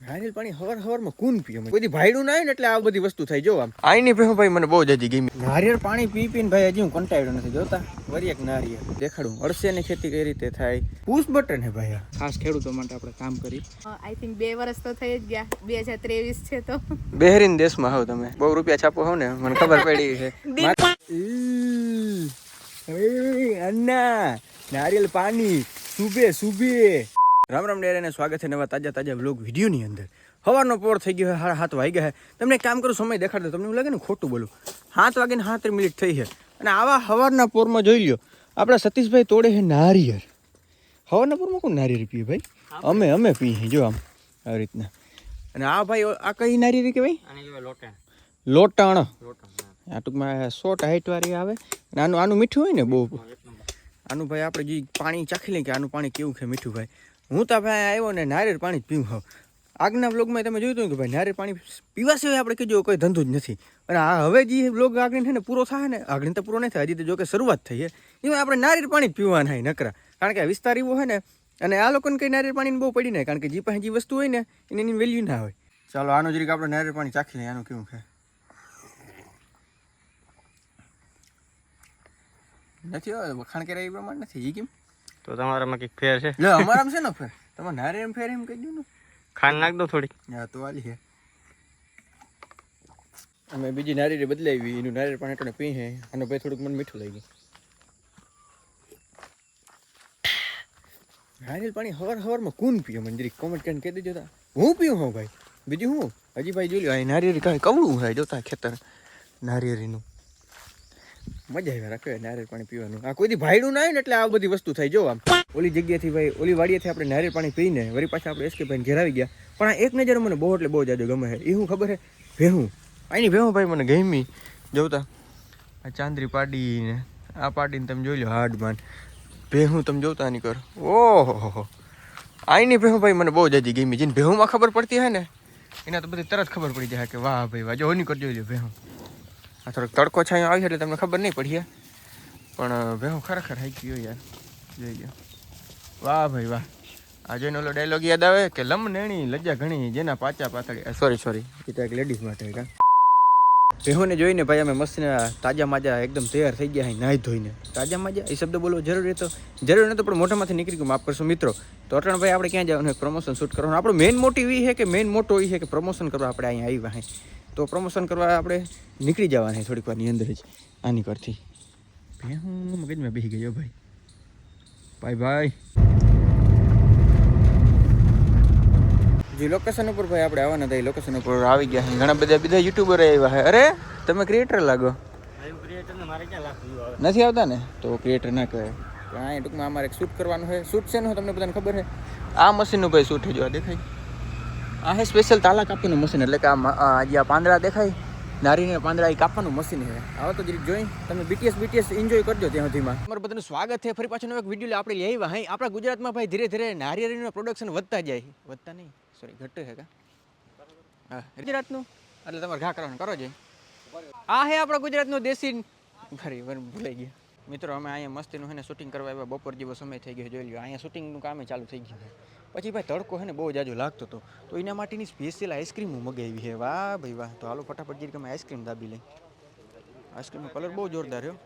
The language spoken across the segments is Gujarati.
નારિયેલ પાણી હવાર હવારમાં કુન પીએ? કોઈ ભાઈડું ના આવે ને એટલે આ બધી વસ્તુ થઈ જો આમ. આઈની પે ભાઈ મને બહુ જજી ગમી. નારિયેળ પાણી પી પીને ભાઈ હજી હું કંટાળ્યો નથી જોતા? વરી એક નારિયેળ. દેખાડું અળસિયાની ખેતી કઈ રીતે થાય? પુશ બટન હે ભાઈ ખાસ ખેડૂતો માટે આપણે કામ કરી આઈ થિંક બે વર્ષ તો થઈ જ ગયા. બે હજાર ત્રેવીસ છે તો. બેહરીન દેશમાં હોવ તમે. બહુ રૂપિયા છાપો હોવ ને મને ખબર પડી છે. અન્ના નારિયેલ પાણી સુબે સુબે. રામ રામ ડેરાને સ્વાગત છે નવા તાજા તાજા વ્લોગ વિડીયોની અંદર. સવારનો પોર થઈ ગયો છે હાથ વાગ્યા ગયા તમને કામ કરું સમય દેખાડતો તમને એવું લાગે ને ખોટું બોલું. સાત વાગે ને સાત મિનિટ થઈ છે અને આવા સવારના પોરમાં જોઈ લ્યો આપણા સતીશભાઈ તોડે છે નારિયેર સવારના પોરમાં કોણ નારિયેર પીએ ભાઈ? અમે અમે પીએ જો આમ આવી રીતના. અને આ ભાઈ આ કઈ નારિયેળ કહેવાય લોટાણ. આ ટૂંકમાં સો હાઈટ વાળી આવે. અને આનું આનું મીઠું હોય ને બહુ. આનું ભાઈ આપણે જે પાણી ચાખી લઈએ કે આનું પાણી કેવું છે મીઠું ભાઈ? હું તો ભાઈ આવ્યો ને નારિયેળ પાણી જ પીવું આગના બ્લોગમાં તમે જોયું હતું કે ભાઈ નારિયેળ પાણી પીવા સિવાય આપણે કીધું કોઈ ધંધો જ નથી. અને આ હવે જે બ્લોગ આગળ છે ને પૂરો થાય ને આગળ તો પૂરો નહીં થાય, હજી તો જો કે શરૂઆત થઈ છે. એમાં આપણે નારિયેળ પાણી જ પીવાના નકરા. કારણ કે આ વિસ્તાર એવો હોય ને, અને આ લોકોને કંઈ નારિયેળ પાણીની બહુ પડી નહીં, કારણ કે જે પાસે જે વસ્તુ હોય ને, એની એની વેલ્યુ ના હોય. ચાલો, આનું જરીક આપણે નારિયેળ પાણી ચાખી લઈએ, આનું કેવું છે? નથી વખાણ કર્યા એ પ્રમાણે નથી. એ કેમ? તો તમારામાં કંઈક ફેર છે? લે અમારામાં છે ને ફેર? તમારે નારે એમ ફેર એમ કહી દઉં ને. ખાંડ નાખ દો થોડી હા તો આલી છે અમે બીજી નારિયેળ બદલાવી એનું નારિયેળ પાણી એટલે પી હે. અને ભાઈ થોડુંક મને મીઠું લાગી નારિયેળ પાણી હવાર હવારમાં કોણ પીએ? મને જરીક કોમેન્ટ કરીને કહી દેજો તા. હું પીઉં હું ભાઈ? બીજું હું? હજી ભાઈ જોઈ લો અહીં નારિયેળ કાંઈ કવડું હોય જોતા ખેતર. નારિયેળીનું. મજા આવે રાખે, નારિયેળ પાણી પીવાનું. આ કોઈ ભાઈડું ના ને એટલે આ બધી વસ્તુ થાય, જો આમ. ઓલી જગ્યાથી ભાઈ, ઓલી વાડીએથી આપણે નારિયેળ પાણી પીને વળી પાછા આપણે એસકે ભાઈને ઘેર ગયા. પણ આ એક નજર મને બહુ એટલે બહુ જાજો ગમે છે. એ હું ખબર છે? ભેહું. આની ભેહું ભાઈ મને ગમી. જોતા આ ચાંદરી પાડીને, આ પાડીને તમે જોઈ લો હાડમાન ભેહું તમે જોતા નહીં કર. ઓહો આઈની ભેહું ભાઈ મને બહુ જાજી ગમી. જેને ભેહુંમાં ખબર પડતી હોય ને, એના તો બધી તરત ખબર પડી જાય કે વાહ ભાઈ વાહ. જો, ઓની કર જોઈ ભેહું. આ થોડોક તડકો છાંયો આવ્યો એટલે તમને ખબર નહીં પડી પણ ભેહું ખરેખર હાઈ ગયો યાર. જોઈ ગયો વાહ ભાઈ વાહ. આ જોઈને ઓલો ડાયલોગ યાદ આવે કે લમ નેણી લજ્જા ઘણી જેના પાચા પાતળી. સોરી સોરી એ તો એક લેડીઝ માટે કા ભેહોને જોઈને ભાઈ અમે મસ્ત તાજા માજા એકદમ તૈયાર થઈ ગયા નાહી ધોઈને. તાજા માજા? એ શબ્દ બોલવો જરૂરી હતો. જરૂરી નહોતો, પણ મોઢામાંથી નીકળી ગયું. માફ કરશો, મિત્રો. તો અટણ ભાઈ, આપણે ક્યાં જવાનું? પ્રમોશન શૂટ કરવાનું. આપણો મેઇન મોટિવ એ છે કે મેઇન મોટો એ છે કે પ્રમોશન કરવા આપણે અહીંયા આવ્યા હે. તો પ્રમોશન કરવા આપણે નીકળી જવાના થોડીક વારની અંદર જ, આની પરથી. હું મગજમાં બેસી ગયો ભાઈ. ભાઈ ભાઈ. જે લોકેશન ઉપર ભાઈ આપણે આવવાના હતા, એ લોકેશન ઉપર આવી ગયા ઘણા બધા બીજા યુટ્યુબર આવ્યા છે. અરે, તમે ક્રિએટર લાગો. નથી આવતા ને? તો ક્રિએટર ના કહે પણ અહીંયા ટૂંકમાં અમારે શૂટ કરવાનું છે. શૂટ છે ને તમને બધાને ખબર છે? આ મશીનનું ભાઈ શૂટ જો આ દેખાય. આ હે સ્પેશિયલ તાલા કાપવાનું મશીન એટલે કે આ આ જે પાંદડા દેખાય, નારીને પાંદડા એ કાપવાનું મશીન છે આવો તો જરીક જોઈ, તમે બીટીએસ બીટીએસ એન્જોય કરજો ત્યાં સુધીમાં. તમારું બધાનું સ્વાગત છે. ફરી પાછળનો એક વીડિયો આપણે લઈ આવ્યા. અહીં આપણા ગુજરાતમાં ભાઈ ધીરે ધીરે નારિયેળીનું પ્રોડક્શન વધતા જાય. વધતા નહીં. સોરી ઘટે છે કા? હા, ગુજરાતનું? એટલે તમારે ઘા કરવાનું. કરો છે આ હે આપણા ગુજરાતનું દેશી ફરી ભૂલાઈ ગયા. મિત્રો, અમે અહીંયા મસ્તીનું છે ને શૂટિંગ કરવા આવ્યા. બપોર જેવો સમય થઈ ગયો જોઈ લો અહીંયા શૂટિંગનું કામે ચાલુ થઈ ગયું પછી ભાઈ તડકો છે ને બહુ જાજો લાગતો હતો. તો એના માટેની સ્પેશિયલ આઈસ્ક્રીમ હું મગાવી છે વાહ ભાઈ વાહ. તો હાલો ફટાફટ જઈને અમે આઈસ્ક્રીમ દાબી લઈ આઈસ્ક્રીમનો કલર બહુ જોરદાર રહ્યો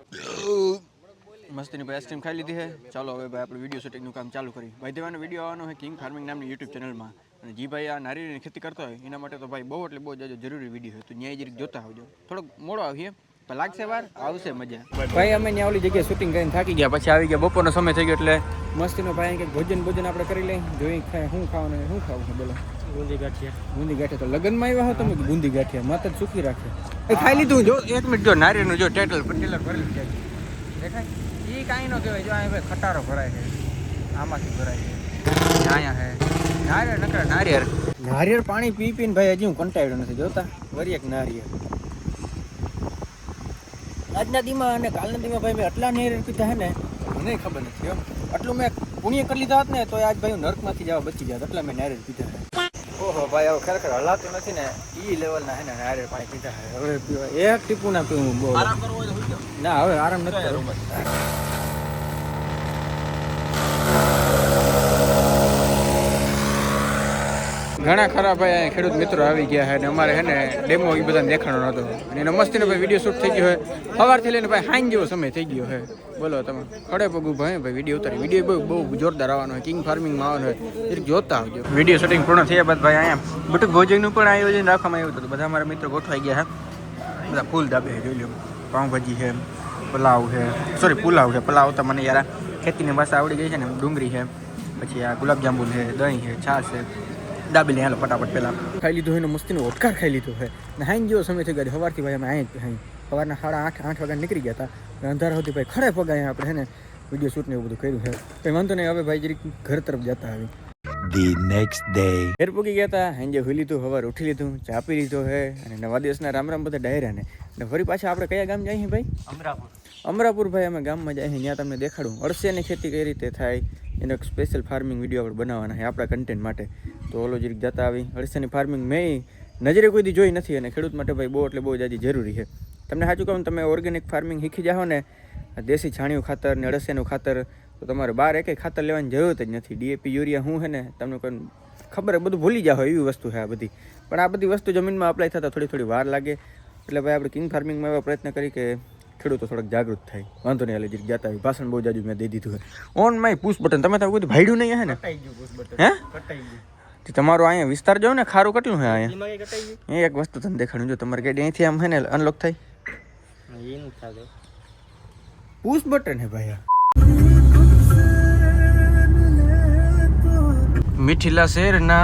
મસ્તીની ભાઈ આઈસ્ક્રીમ ખાઈ લીધી છે ચાલો હવે ભાઈ આપણે વીડિયો શૂટિંગનું કામ ચાલુ કરી ભાઈ દેવાનો વીડિયો આવવાનો છે કિંગ ફાર્મિંગ નામની યુટ્યુબ ચેનલમાં અને જી ભાઈ આ નારિયેળની ખેતી કરતા હોય, એના માટે તો ભાઈ બહુ એટલે બહુ જાજો જરૂરી વીડિયો હોય તો ન્યાય જરીક જોતા આવજો. થોડોક મોડો આવીએ. લાગશે વાર? આવશે મજા. ભાઈ અમે ત્યાં ઓલી જગ્યાએ શૂટિંગ કરીને થાકી ગયા. પછી આવી ગયા. બપોરનો સમય થઈ ગયો એટલે મસ્તીનો ભાઈ કંઈક ભોજન ભોજન આપણે કરી લઈ જોઈ ખાય શું ખાવાનું શું ખાવું છે બોલો. બુંદી ગાંઠિયા બુંદી ગાંઠિયા તો લગ્નમાં આવ્યા હો તમે? બુંદી ગાંઠિયા માતા સુખી રાખે. એ ખાઈ લીધું જો. એક મિનિટ જો નારિયેળનું જો ટેટલ પટેલર ભરેલું છે દેખાય? એ કાંઈ ન કહેવાય. જો અહીંયા ભાઈ ખટારો ભરાય છે. આમાંથી ભરાય છે. અહીંયા હે. નારિયેળ નકરા નારિયેળ. નારિયેળ પાણી પી પીને ભાઈ હજી હું કંટાળ્યો નથી. જોતા? વરી એક નારિયેળ. આજના દીમાં અને કાલના દીમાં ભાઈ મેં આટલા નહીં પીધા હે ને મને ખબર નથી હો. આટલું મેં પુણ્ય કરી લીધા હોત ને તો આજ ભાઈ નર્કમાંથી જવા બચી જાત એટલા મેં નારિયેળ પીધા ઓહો ભાઈ હવે ખરેખર હલાતું નથી ને ઈ લેવલના હે ને નારિયેળ પાણી પીધા હવે પીવા એક ટીપું ના પીવું બહુ. ના હવે આરામ નથી ઘણા ખરા ભાઈ અહીંયા ખેડૂત મિત્રો આવી ગયા છે અને અમારે છે ને ડેમો એ બધાને દેખાણો હતો અને એનો મસ્તીનો ભાઈ વીડિયો શૂટ થઈ ગયો હોય સવારથી લઈને ભાઈ હાંજ જેવો સમય થઈ ગયો છે. બોલો તમે ખડે પગું ભાઈ ભાઈ વીડિયો ઉતારી. વીડિયો બહુ બહુ જોરદાર આવવાનો હોય કિંગ ફાર્મિંગમાં આવવાનો હોય જરીક જોતા આવજો. વીડિયો શૂટિંગ પૂર્ણ થયા બાદ ભાઈ અહીંયા બટુક ભોજનનું પણ આયોજન રાખવામાં આવ્યું હતું. બધા અમારા મિત્રો ગોઠવાઈ ગયા છે. બધા ફૂલ દાબે જોઈ લો પાઉંભાજી છે, પુલાવ છે. સોરી પુલાવ છે. પુલાવ તો મને યાર ખેતીની ભાષા આવડી ગઈ છે ને, ડુંગળી છે. પછી આ ગુલાબજાંબુ છે, દહીં છે, છાશ છે. દાબી લે હાલો ફટાફટ પહેલાં. ખાઈ લીધું હોય ને મસ્તીનો ઓટકાર ખાઈ લીધો હોય. ને હાઈ જેવો સમય થઈ ગયો સવારથી ભાઈ અમે અહીં હાઈ સવારના સાડા આઠ આઠ વાગ્યા નીકળી ગયા હતા. અંધારા સુધી ભાઈ ખરે પગાય આપણે હે ને? વીડિયો શૂટ ને એવું બધું કર્યું છે. કંઈ વાંધો નહીં હવે ભાઈ જરીક ઘર તરફ જતા આવી ધી નેક્સ્ટ ડે ઘેર પૂકી ગયા હતા હાંજે હોઈ લીધું હવાર ઉઠી લીધું ચા પી લીધો હે અને નવા દિવસના રામ રામ બધા ડાયરા ને. અને ફરી પાછા આપણે કયા ગામ જઈએ ભાઈ? અમરાપુર. અમરાપુર ભાઈ અમે ગામમાં જઈએ ત્યાં તમને દેખાડું. અળસિયાની ખેતી કઈ રીતે થાય એનો એક સ્પેશિયલ ફાર્મિંગ વીડિયો આપણે બનાવવાના છે આપણા કન્ટેન્ટ માટે. તો ઓલો જરીક જતા આવી અળસિયાની ફાર્મિંગ મેં નજરે કોઈ દી જોઈ નથી અને ખેડૂત માટે ભાઈ બહુ એટલે બહુ જાજી જરૂરી છે. તમને સાચું કહું તમે ઓર્ગેનિક ફાર્મિંગ શીખી જાઓ ને દેશી છાણિયું ખાતર ને અળસિયાનું ખાતર તો તમારે બહાર એકે ખાતર લેવાની જરૂરત જ નથી. ડીએપી યુરિયા શું છે ને તમને કોઈ ખબર બધું ભૂલી જાઓ એવી વસ્તુ છે આ બધી. પણ આ બધી વસ્તુ જમીનમાં અપ્લાય થતાં થોડી થોડી વાર લાગે. એટલે ભાઈ આપણે કિંગ ફાર્મિંગમાં એવા પ્રયત્ન કરી કે ખેડૂતો થોડાક જાગૃત થાય. વાંધો નહીં હાલે જતા જાતા હોય ભાષણ બહુ જાજુ મેં દઈ દીધું હોય ઓન માય પુશ બટન તમે તો કોઈ ભાડ્યું નહીં હે ને? હે? તે તમારો અહીંયા વિસ્તાર જો ને ખારું કેટલું છે અહીંયા? એ એક વસ્તુ તમને દેખાડું જો તમારે ગાડી અહીંથી આમ હે ને અનલોક થાય. પુશ બટન હે ભાઈ મીઠીલા મિઠીલા શહેરના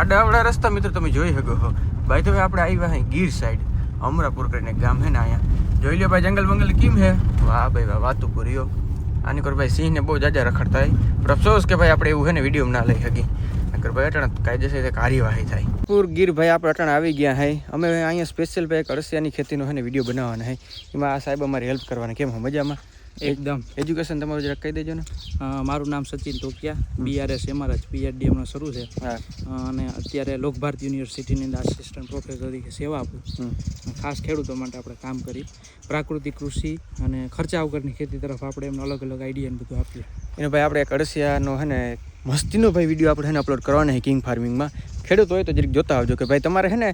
આડાવડા રસ્તા મિત્રો તમે જોઈ શકો છો. ભાઈ તો આપણે આવ્યા હે ગીર સાઈડ અમરાપુર કરીને ગામ હે ને અહીંયા. જોઈ લ્યો ભાઈ જંગલ બંગલ કેમ હે? વાહ ભાઈ વાહ વાતું પૂરીઓ આની કર ભાઈ સિંહને બહુ જાજા રખડતા હોય. પણ અફસોસ કે ભાઈ આપણે એવું હે ને વીડિયો ના લઈ શકી નકર ભાઈ અટણ કાયદેસર કાર્યવાહી થાય. પૂર ગીર ભાઈ આપણે અટણ આવી ગયા હે. અમે અહીંયા સ્પેશિયલ ભાઈ એક અળસિયાની ખેતીનો હે ને વીડિયો બનાવવાના હે. એમાં આ સાહેબ અમારી હેલ્પ કરવાની. કેમ મજામાં? એકદમ. એજ્યુકેશન તમારું જરાક કહી દેજો ને. મારું નામ Sachin Tokiya BRS MRH PhD શરૂ છે. અને અત્યારે લોક ભારતી યુનિવર્સિટીની અંદર આસિસ્ટન્ટ પ્રોફેસર તરીકે સેવા આપું ખાસ ખેડૂતો માટે આપણે કામ કરી. પ્રાકૃતિક કૃષિ અને ખર્ચા વગરની ખેતી તરફ આપણે એમને અલગ અલગ આઈડિયા ને બધું આપીએ. એનો ભાઈ આપણે એક અળસિયાનો હે ને મસ્તીનો ભાઈ વીડિયો આપણે એને અપલોડ કરવાનો છે કિંગ ફાર્મિંગમાં ખેડૂત હોય તો જરીક જોતા આવજો કે ભાઈ તમારે હે ને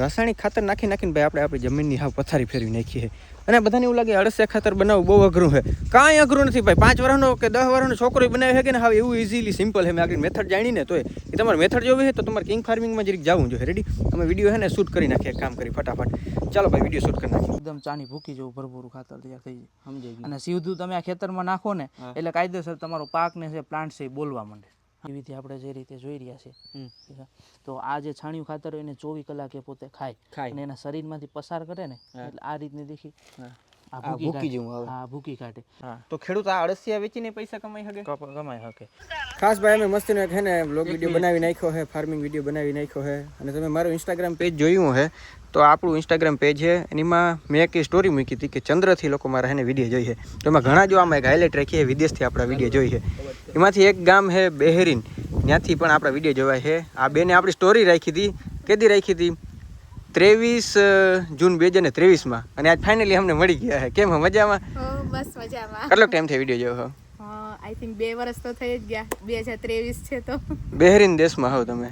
રાસાયણિક ખાતર નાખી નાખીને ભાઈ આપણે આપણી જમીનની હાવ પથારી ફેરવી નાખીએ અને બધાને એવું લાગે અળસિયા ખાતર બનાવવું બહુ અઘરું છે. કાંઈ અઘરું નથી ભાઈ. પાંચ વર્ષનો કે દસ વર્ષનો છોકરો બનાવી શકે ને હવે એવું ઇઝીલી સિમ્પલ છે. મેં આગળ મેથડ જાણીને તો એ તમારે મેથડ જોવી છે તો તમારે કિંગ ફાર્મિંગમાં જરીક જવું જોઈએ. રેડી અમે વીડિયો છે ને શૂટ કરી નાખીએ કામ કરી ફટાફટ. ચાલો ભાઈ વીડિયો શૂટ કરી નાખીએ. એકદમ ચાની ભૂકી જવું ભરપૂર ખાતર તૈયાર થઈ જાય. સમજાય અને સીધું તમે આ ખેતરમાં નાખો ને એટલે કાયદેસર તમારો પાક ને છે પ્લાન્ટ છે એ બોલવા માંડે. રીતે આપણે જે રીતે જોઈ રહ્યા છે. તો આ જે છાણિયું ખાતર હોય એને ચોવીસ કલાકે પોતે ખાય ખાય. અને એના શરીરમાંથી પસાર કરે ને એટલે આ રીતની દેખી. આ ભૂકી ભૂકી જેવું આવે. હા ભૂકી કાઢે. તો ખેડૂત આ અળસિયા વેચીને પૈસા કમાઈ શકે? કમાઈ શકે. ખાસ ભાઈ અમે મસ્તીનો એક હે ને બ્લોગ વીડિયો બનાવી નાખ્યો છે ફાર્મિંગ વીડિયો બનાવી નાખ્યો છે. અને તમે મારું ઇન્સ્ટાગ્રામ પેજ જોયું છે તો આપણું ઇન્સ્ટાગ્રામ પેજ છે. એનીમાં મેં એક સ્ટોરી મૂકી હતી કે ચંદ્રથી લોકો મારા હે વીડિયો જોઈએ તો એમાં ઘણા જો આમાં એક હાઇલાઇટ રાખી છે વિદેશથી આપણા વીડિયો જોઈએ એમાંથી એક ગામ છે બેહેરીન. ત્યાંથી પણ આપણા વીડિયો જોવાય છે. આ બેને આપણી સ્ટોરી રાખી હતી. કેદી રાખી હતી? ત્રેવીસ જૂન બે હજાર ને ત્રેવીસમાં. અને આજ ફાઇનલી અમને મળી ગયા છે કેમ મજામાં? બસ મજામાં. કેટલો ટાઈમ થઈ વીડિયો જોયો આઈ થિંક બે વર્ષ તો થઈ જ ગયા. બે હજાર ત્રેવીસ છે તો. બેહરીન દેશમાં હો તમે.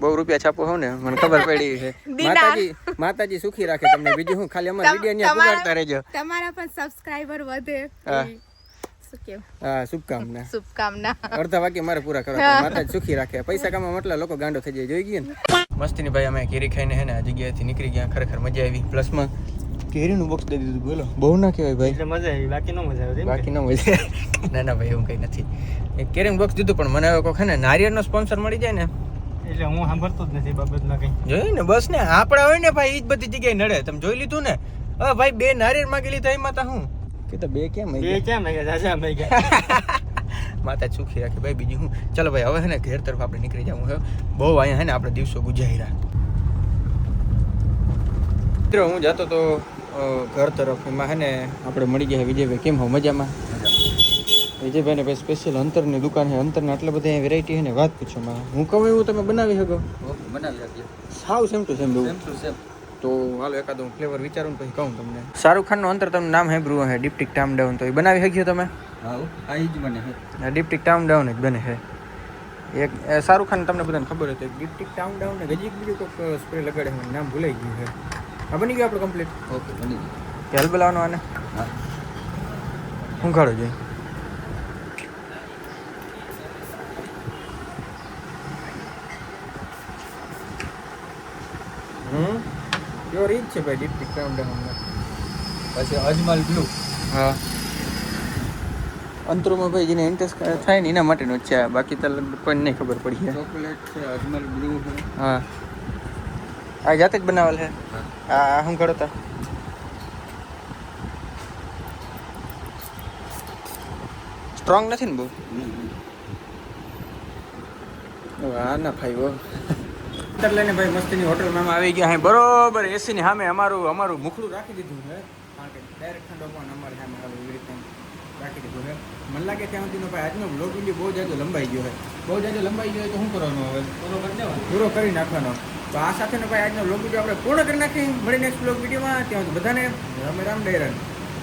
બહુ રૂપિયા છાપો હો ને? મને ખબર પડી છે. માતાજી માતાજી સુખી રાખે તમને. બીજું હું ખાલી અમારા વીડિયો અહીંયા ઉગાડતા રહેજો. તમારા પણ સબસ્ક્રાઇબર વધે. હા. શુભકામના. શુભકામના. અડધા વાક્ય મારે પૂરા કરવા. માતાજી સુખી રાખે. પૈસા કમા મતલબ લોકો ગાંડો થઈ જાય. જોઈ ગયું ને? મસ્તીની ભાઈ અમે કેરી ખાઈને હે ને આ જગ્યાએથી નીકળી ગયા ખરેખર મજા આવી. પ્લસમાં કેરીનું બોક્સ દઈ દીધું બોલો. બહુ ના કહેવાય ભાઈ. એટલે મજા આવી બાકી ન મજા આવી બાકી ન મજા ના ના ભાઈ એવું કંઈ નથી. એક કેરીનું બોક્સ દીધું પણ મને હવે હે ને નારિયેળનો સ્પોન્સર મળી જાય ને. એટલે હું સાંભળતો જ નથી બાબતમાં કંઈ. જોયું ને બસ ને આપણા હોય ને ભાઈ એ જ બધી જગ્યાએ નડે. તમે જોઈ લીધું ને? હવે ભાઈ બે નારિયેળ માંગી લીધા એમાં તો હું? કે તો બે કેમ બે કેમ ગયા જાજા ગયા માતા સુખી રાખે. ભાઈ બીજું હું? ચાલો ભાઈ હવે હે ને ઘેર તરફ આપણે નીકળી જવું છે બહુ અહીંયા હે ને આપણે દિવસો ગુજાર્યા મિત્રો હું જતો તો ઘર તરફ. એમાં હે ને આપણે મળી ગયા વિજયભાઈ. કેમ હો? મજામાં? વિજયભાઈને ભાઈ સ્પેશિયલ અંતરની દુકાન છે અંતરના આટલા બધા વેરાયટી છે ને વાત પૂછો. માં હું કહું એવું તમે બનાવી શકો? બનાવી શકીએ સાવ same to same same to same તો હાલો એકાદ હું ફ્લેવર વિચારું પછી કહું તમને. શાહરુખ ખાનનું અંતર તમને નામ સાંભળ્યું હે ડિપ્ટિક ટામ ડાઉન તો એ બનાવી શક્યો તમે? હા આ જ બને છે આ ડિપ્ટિક ટામ ડાઉન જ બને છે એક શાહરૂખ ખાન તમને બધાને ખબર હતી ડિપ્ટિક ટામ ડાઉન ને ગજી બીજું કોઈક સ્પ્રે લગાડે મને નામ ભૂલાઈ ગયું છે. આ બની ગયું આપણે કમ્પ્લીટ ઓકે બની ગયું. હલ બોલાવવાનો આને? હા. હું ખાડો જોઈ હમ? પ્યોર ઈ જ છે ભાઈ ડિપ્ટિક ટાઉન ડાઉન પછી અજમલ બ્લુ હા. અંતરોમાં ભાઈ જેને ઇન્ટરેસ્ટ થાય ને એના માટેનું જ છે આ. બાકી તો કોઈને નહીં ખબર પડી ચોકલેટ છે અજમલ બ્લુ હા. આ જાતે જ બનાવેલ છે? આ હું શું કરો તા? સ્ટ્રોંગ નથી ને બહુ? ના ખાઈ હો અત્યારે લઈને ભાઈ મસ્તીની હોટલમાં આવી ગયા હે. બરોબર એસીની સામે અમારું અમારું મુખડું રાખી દીધું છે. કારણ કે ડાયરેક્ટ ઠંડો પણ અમારે સામે આવે એવી રીતે રાખી દીધું છે. મને લાગે ત્યાં સુધીનો ભાઈ આજનો બ્લોગ વીડિયો બહુ જાજો લંબાઈ ગયો છે. બહુ જાજો લંબાઈ ગયો તો શું કરવાનું હવે? પૂરો કરી દેવાનો? પૂરો કરી નાખવાનો. તો આ સાથેનો ભાઈ આજનો બ્લોગ વીડિયો આપણે પૂર્ણ કરી નાખી મળી નેક્સ્ટ બ્લોગ વિડીયોમાં. ત્યાં બધાને રામે રામ ડેરન